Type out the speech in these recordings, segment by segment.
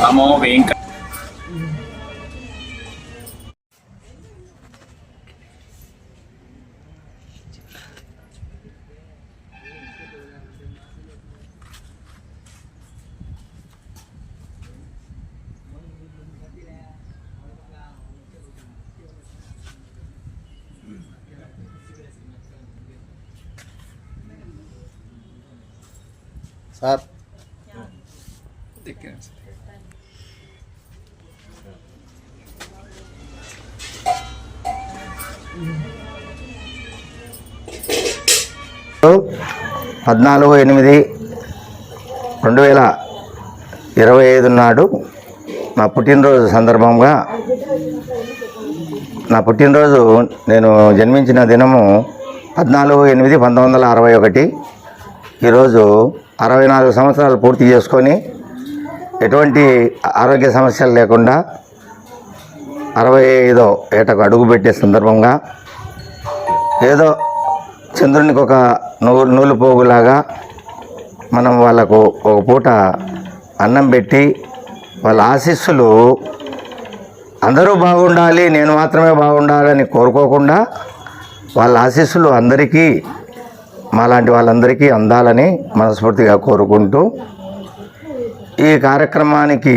Vamos, venga. Sir పద్నాలుగు ఎనిమిది రెండు వేల ఇరవై ఐదు నాడు నా పుట్టినరోజు సందర్భంగా నా పుట్టినరోజు నేను జన్మించిన దినము పద్నాలుగు ఎనిమిది పంతొమ్మిది వందల అరవై ఒకటి. ఈరోజు అరవై నాలుగు సంవత్సరాలు పూర్తి చేసుకొని ఎటువంటి ఆరోగ్య సమస్యలు లేకుండా అరవై ఐదో ఏటకు అడుగు పెట్టే సందర్భంగా ఏదో చంద్రునికి ఒక నూలు నూలు పోగులాగా మనం వాళ్ళకు ఒక పూట అన్నం పెట్టి వాళ్ళ ఆశీస్సులు అందరూ బాగుండాలి నేను మాత్రమే బాగుండాలని కోరుకోకుండా వాళ్ళ ఆశీస్సులు అందరికీ మాలాంటి వాళ్ళందరికీ అందాలని మనస్ఫూర్తిగా కోరుకుంటూ ఈ కార్యక్రమానికి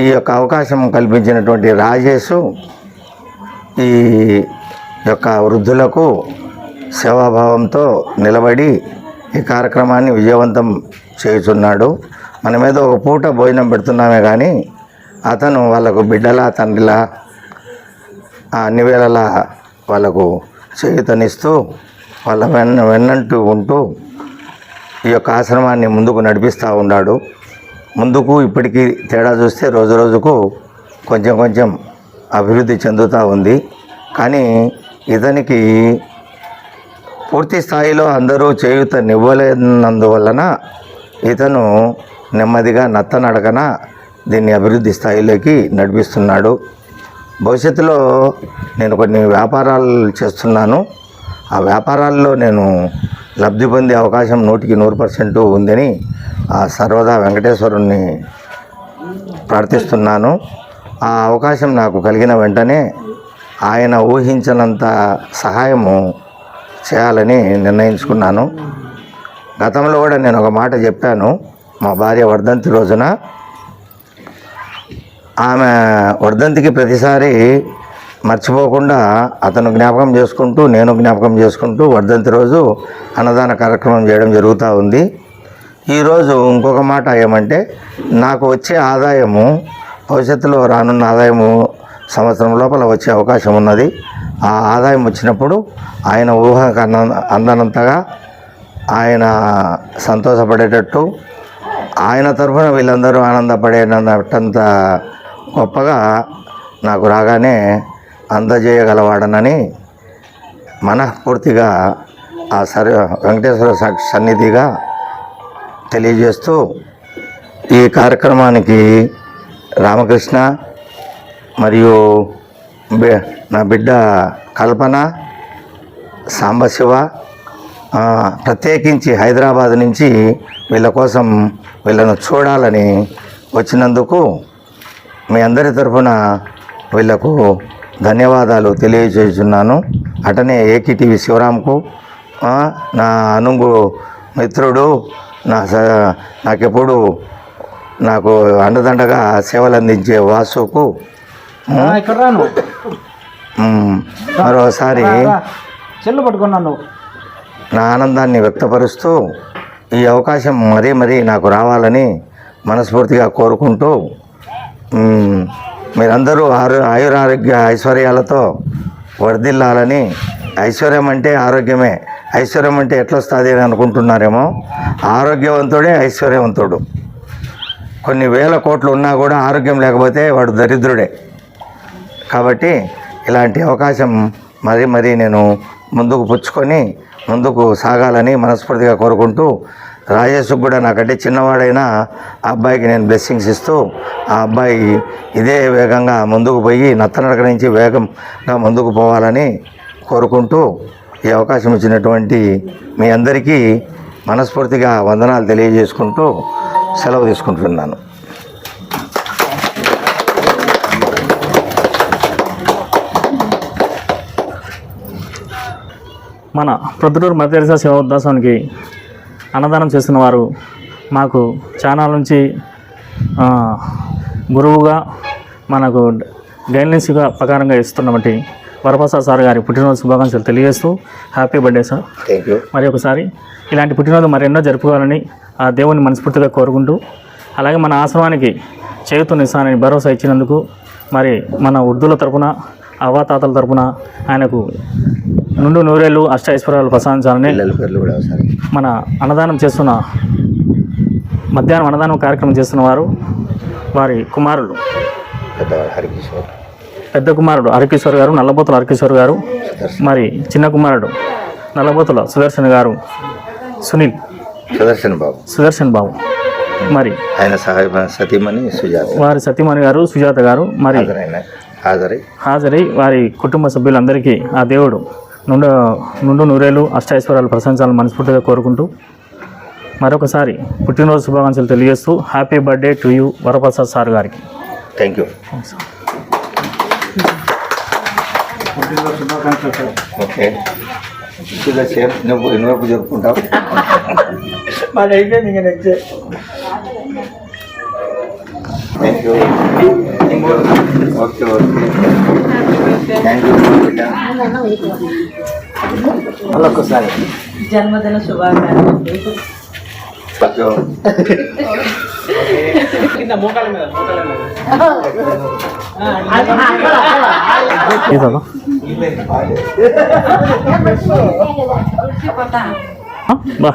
ఈ యొక్క అవకాశం కల్పించినటువంటి రాజేష్ ఈ యొక్క వృద్ధులకు సేవాభావంతో నిలబడి ఈ కార్యక్రమాన్ని విజయవంతం చేయుచున్నాడు మన మీద ఒక పూట భోజనం పెడుతున్నామే కానీ అతను వాళ్ళకు బిడ్డలా తండ్రిలా అన్ని వేళలా వాళ్ళకు చేయుతనిస్తూ వాళ్ళ వెన్న వెన్నంటూ ఉంటూ ఈ యొక్క ఆశ్రమాన్ని ముందుకు నడిపిస్తూ ఉన్నాడు. ముందుకు ఇప్పటికీ తేడా చూస్తే రోజు రోజుకు కొంచెం కొంచెం అభివృద్ధి చెందుతూ ఉంది. కానీ ఇతనికి పూర్తి స్థాయిలో అందరూ చేయూతనివ్వలేనందువలన ఇతను నెమ్మదిగా నత్తనడకన దీన్ని అభివృద్ధి స్థాయిలోకి నడిపిస్తున్నాడు. భవిష్యత్తులో నేను కొన్ని వ్యాపారాలు చేస్తున్నాను. ఆ వ్యాపారాల్లో నేను లబ్ధి పొందే అవకాశం నూటికి నూరు పర్సెంట్ ఉందని ఆ సర్వదా వెంకటేశ్వరుణ్ణి ప్రార్థిస్తున్నాను. ఆ అవకాశం నాకు కలిగిన వెంటనే ఆయన ఊహించినంత సహాయము చేయాలని నిర్ణయించుకున్నాను. గతంలో కూడా నేను ఒక మాట చెప్పాను. మా భార్య వర్ధంతి రోజున ఆమె వర్ధంతికి ప్రతిసారి మర్చిపోకుండా అతను జ్ఞాపకం చేసుకుంటూ నేను జ్ఞాపకం చేసుకుంటూ వర్ధంతి రోజు అన్నదాన కార్యక్రమం చేయడం జరుగుతూ ఉంది. ఈరోజు ఇంకొక మాట ఏమంటే నాకు వచ్చే ఆదాయము భవిష్యత్తులో రానున్న ఆదాయము సంవత్సరం లోపల వచ్చే అవకాశం ఉన్నది. ఆ ఆదాయం వచ్చినప్పుడు ఆయన ఊహకు అంద అందనంతగా ఆయన సంతోషపడేటట్టు ఆయన తరఫున వీళ్ళందరూ ఆనందపడేటంత గొప్పగా నాకు రాగానే అందజేయగలవాడనని మనస్ఫూర్తిగా ఆ సర్ వెంకటేశ్వర సన్నిధిగా తెలియజేస్తూ ఈ కార్యక్రమానికి రామకృష్ణ మరియు నా బిడ్డ కల్పన సాంబశివ ప్రత్యేకించి హైదరాబాద్ నుంచి వీళ్ళ కోసం వీళ్ళను చూడాలని వచ్చినందుకు మీ అందరి తరఫున వీళ్ళకు ధన్యవాదాలు తెలియజేస్తున్నాను. అటనే ఏకీటీవీ శివరాంకు నా అనుంగు మిత్రుడు నా స నాకెప్పుడు నాకు అండదండగా సేవలు అందించే వాసుకు మరోసారి చెల్లు పట్టుకున్నాను నా ఆనందాన్ని వ్యక్తపరుస్తూ ఈ అవకాశం మరీ మరీ నాకు రావాలని మనస్ఫూర్తిగా కోరుకుంటూ మీరందరూ ఆరో ఆయురారోగ్య ఐశ్వర్యాలతో వర్ధిల్లాలని ఐశ్వర్యం అంటే ఆరోగ్యమే. ఐశ్వర్యం అంటే ఎట్లొస్తుంది అని అనుకుంటున్నారేమో? ఆరోగ్యవంతుడే ఐశ్వర్యవంతుడు. కొన్ని వేల కోట్లు ఉన్నా కూడా ఆరోగ్యం లేకపోతే వాడు దరిద్రుడే. కాబట్టి ఇలాంటి అవకాశం మరీ మరీ నేను ముందుకు పుచ్చుకొని ముందుకు సాగాలని మనస్ఫూర్తిగా కోరుకుంటూ రాజేష్ కూడా నాకంటే చిన్నవాడైనా ఆ అబ్బాయికి నేను బ్లెస్సింగ్స్ ఇస్తూ ఆ అబ్బాయి ఇదే వేగంగా ముందుకు పోయి నత్తనడక నుంచి వేగంగా ముందుకు పోవాలని కోరుకుంటూ ఈ అవకాశం ఇచ్చినటువంటి మీ అందరికీ మనస్ఫూర్తిగా వందనాలు తెలియజేసుకుంటూ సెలవు తీసుకుంటున్నాను. మన ప్రొద్దుటూరు మధ్యరస సేవ ఉద్దాసానికి అన్నదానం చేస్తున్న వారు మాకు ఛానల్ నుంచి గురువుగా మనకు గైడ్లైన్స్గా ప్రకారంగా ఇస్తున్నటువంటి వరప్రసాద్ సార్ గారి పుట్టినరోజు శుభాకాంక్షలు తెలియజేస్తూ happy birthday sir. Thank you మరి ఒకసారి ఇలాంటి పుట్టినరోజు మరెన్నో జరుపుకోవాలని ఆ దేవుని మనస్ఫూర్తిగా కోరుకుంటూ అలాగే మన ఆశ్రమానికి చేయుతునిస్తానని భరోసా ఇచ్చినందుకు మరి మన ఉర్దూల తరపున అవ్వాతాతల తరపున ఆయనకు నుండు నూరేళ్ళు అష్ట ఐశ్వర్యాలు ప్రసాదించాలని పిల్లల పేర్లు కూడా ఒకసారి. మన అన్నదానం చేస్తున్న మధ్యాహ్నం అన్నదానం కార్యక్రమం చేస్తున్న వారు వారి పెద్దవాడు హరికిషోర్. పెద్ద కుమారుడు హరికిషోర్ గారు నల్లబోతుల హరికిషోర్ గారు మరి చిన్న కుమారుడు నల్లబోతుల సుదర్శన్ గారు సునీల్. సుదర్శన్ బాబు. సుదర్శన్ బాబు. మరి ఆయన సహాయ సతీమణి సుజాత. వారి సతీమణి గారు సుజాత గారు మరి హాజరై. హాజరై వారి కుటుంబ సభ్యులందరికీ ఆ దేవుడు నుండు నుండు నూరేళ్ళు అష్టైశ్వర్యాలు ప్రశంసాలను మనస్ఫూర్తిగా కోరుకుంటూ మరొకసారి పుట్టినరోజు శుభాకాంక్షలు తెలియజేస్తూ happy birthday to you Varaprasad sir గారికి. థ్యాంక్ యూ ఓకే సేమ్ నువ్వు ఎన్నివరకు జరుపుకుంటావు. మాది అయిపోయింది ఇంకా next thank you okay okay thank you మళ్ళీ ఒక్కసారి జన్మదిన శుభాకాంక్షలు ఓకే కింద మోకాల మీద మోకాల మీద ఇదా బా